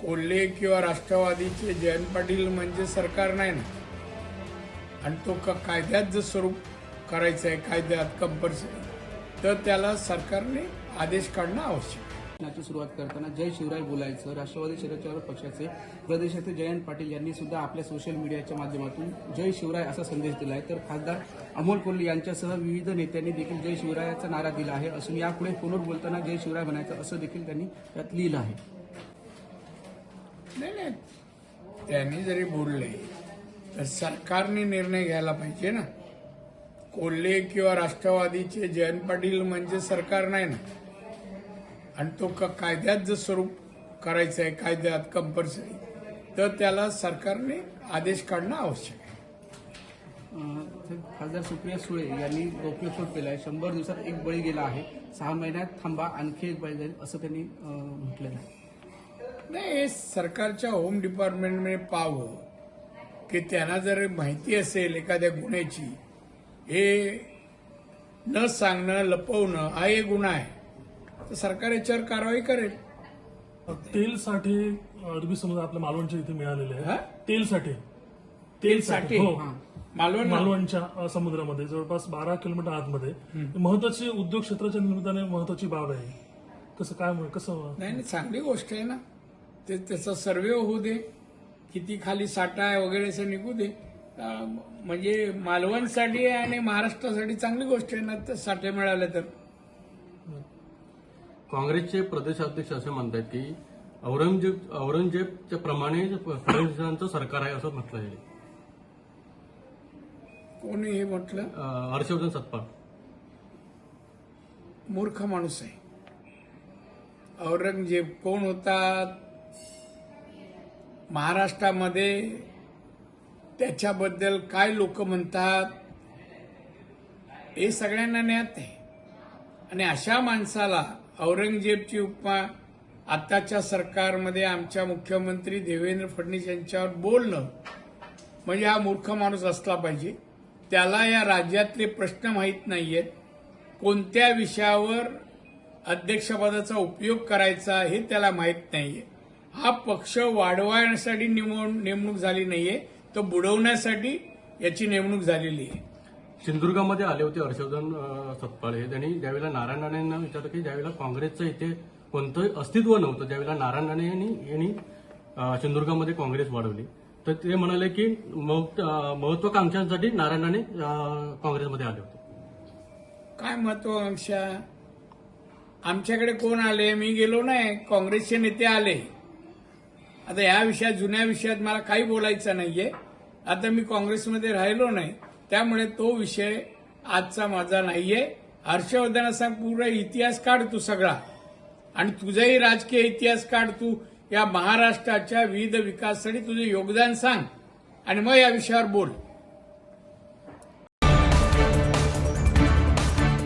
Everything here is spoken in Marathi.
कोल्हे किंवा राष्ट्रवादीचे जयंत पाटील म्हणजे सरकार नाही ना? आणि तो क कायद्यात जर स्वरूप करायचं आहे कायद्यात कंपल्सरी तर त्याला सरकारने आदेश काढणं आवश्यक याची भाषणाची सुरुवात करताना जय शिवराय बोलायचं राष्ट्रवादी शरदचंद्र पक्षाचे प्रदेशाचे जयंत पाटील यांनी सुद्धा आपल्या सोशल मीडियाच्या माध्यमातून जय शिवराय असा संदेश दिला आहे तर खासदार अमोल कोल्हे यांच्यासह विविध नेत्यांनी देखील जय शिवरायाचा नारा दिला आहे. असून यापुढे फोनवर बोलताना जय शिवराय म्हणायचं असं देखील त्यांनी त्यात लिहिलं आहे. नाही नाही. त्यांनी जरी बोलले तर सरकारने निर्णय घ्यायला पाहिजे ना. कोल्हे किंवा राष्ट्रवादीचे जयंत पाटील म्हणजे सरकार नाही ना. आणि तो क कायद्यात जर स्वरूप करायचं आहे कायद्यात कंपल्सरी तर त्याला सरकारने आदेश काढणं आवश्यक आहे. तर खासदार सुप्रिया सुळे यांनी गौप्यस्फोट केला आहे शंभर दिवसात एक बळी गेला आहे. सहा महिन्यात थांबा आणखी एक बळी जाईल असं त्यांनी म्हटलेलं आहे. नाही हे सरकारच्या होम डिपार्टमेंटने पाहावं की त्यांना जर माहिती असेल एखाद्या गुन्ह्याची हे न सांगणं लपवणं हा एक गुन्हा आहे. तर सरकार याच्यावर कारवाई करेल. तेलसाठी अरबी समुद्र आपल्या मालवणच्या इथे मिळालेले? आहे तेलसाठी. तेलसाठी? हो. मालवण मालवणच्या समुद्रामध्ये जवळपास बारा किलोमीटर आतमध्ये. महत्वाची उद्योग क्षेत्राच्या निमित्ताने महत्वाची बाब आहे. कसं काय कसं? नाही नाही चांगली गोष्ट आहे ना. ते त्याचा सर्वे होऊ दे. किती खाली साठा आहे वगैरे असं निघू दे. म्हणजे मालवणसाठी आणि महाराष्ट्रासाठी चांगली गोष्ट आहे ना तर साठे मिळाले तर. काँग्रेसचे प्रदेशाध्यक्ष असे म्हणतात की औरंगजेब औरंगजेबच्या प्रमाणे फडणवीसांचं सरकार आहे असं म्हटलं आहे कोणी हे म्हटलं? हर्षवर्धन सत्पाळ. मूर्ख माणूस आहे. औरंगजेब कोण होता? महाराष्ट्रामध्ये त्याच्याबद्दल काय लोक म्हणतात हे सगळ्यांना ज्ञात आहे. आणि अशा माणसाला औरंगजेबची उपमा आताच्या सरकारमध्ये आमच्या मुख्यमंत्री देवेंद्र फडणवीस यांच्यावर बोलणं म्हणजे हा मूर्ख माणूस असला पाहिजे. त्याला या राज्यातले प्रश्न माहीत नाही आहेत कोणत्या विषयावर अध्यक्षपदाचा उपयोग करायचा हे त्याला माहीत नाही आहे हा पक्ष वाढवण्यासाठी निवड नेमणूक झाली नाहीये. तर बुडवण्यासाठी याची नेमणूक झालेली आहे. सिंधुदुर्गामध्ये आले होते हर्षवर्धन सत्पाळे त्यांनी ज्यावेळेला नारायण राणेंना विचारलं की ज्यावेळेला काँग्रेसचं इथे कोणतं अस्तित्व नव्हतं त्यावेळेला नारायण राणे यांनी यांनी सिंधुदुर्गामध्ये काँग्रेस वाढवली. तर ते म्हणाले की महत्वाकांक्षांसाठी नारायण राणे काँग्रेसमध्ये आले होते. काय महत्वाकांक्षा आमच्याकडे कोण आले? मी गेलो नाही. काँग्रेसचे नेते आले. आता या विषयात जुन्या विषयात मला काही बोलायचं नाहीये. आता मी काँग्रेसमध्ये राहिलो नाही. त्यामुळे तो विषय आजचा माझा नाहीये. हर्षवर्धनाचा पूर्ण इतिहास काढ तू सगळा. आणि तुझाही राजकीय इतिहास काढ तू. या महाराष्ट्राच्या विविध विकासासाठी तुझे योगदान सांग. आणि मग या विषयावर बोल.